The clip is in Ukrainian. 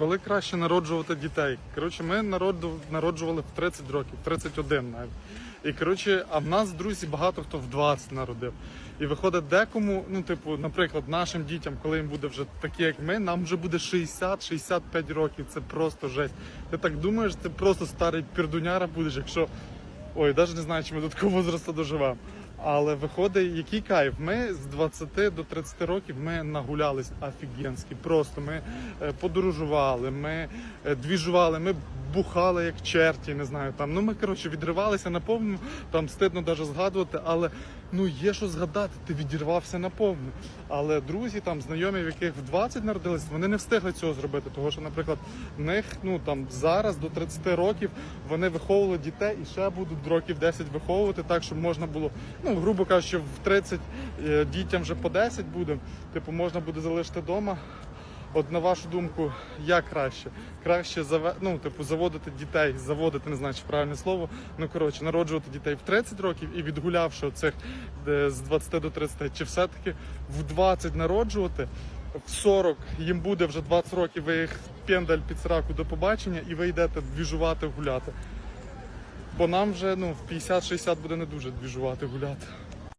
Коли краще народжувати дітей? Коротше, ми народжували в 30 років, 31 навіть. І коротше, а в нас друзі багато хто в 20 народив. І виходить, декому, ну, типу, наприклад, нашим дітям, коли їм буде вже такі, як ми, нам вже буде 60-65 років. Це просто жесть. Ти так думаєш, ти просто старий пірдуняра будеш, якщо. Ой, навіть не знаю, чи ми до такого возрасту доживемо. Але виходить, який кайф. Ми з 20 до 30 років ми нагулялись офігенськи. Просто ми е, подорожували, ми е, двіжували, ми бухали як черті, не знаю. Там ну ми коротше відривалися на повну. Там стидно навіть згадувати, але ну є що згадати. Ти відірвався на повну. Але друзі, там знайомі, в яких в 20 народились, вони не встигли цього зробити. Того що, наприклад, в них ну там зараз до 30 років вони виховували дітей і ще будуть років 10 виховувати, так щоб можна було, ну грубо кажучи, в 30 е, дітям вже по 10 буде. Типу, можна буде залишити вдома. От на вашу думку, як краще? Краще заве... ну, типу, заводити дітей, заводити, не знаю, чи правильне слово. Ну коротше, народжувати дітей в 30 років і відгулявши оцих де, з 20 до 30, чи все-таки в 20 народжувати, в 40 їм буде вже 20 років, ви їх пендаль під сраку до побачення, і ви йдете двіжувати, гуляти. Бо нам вже ну, в 50-60 буде не дуже двіжувати, гуляти.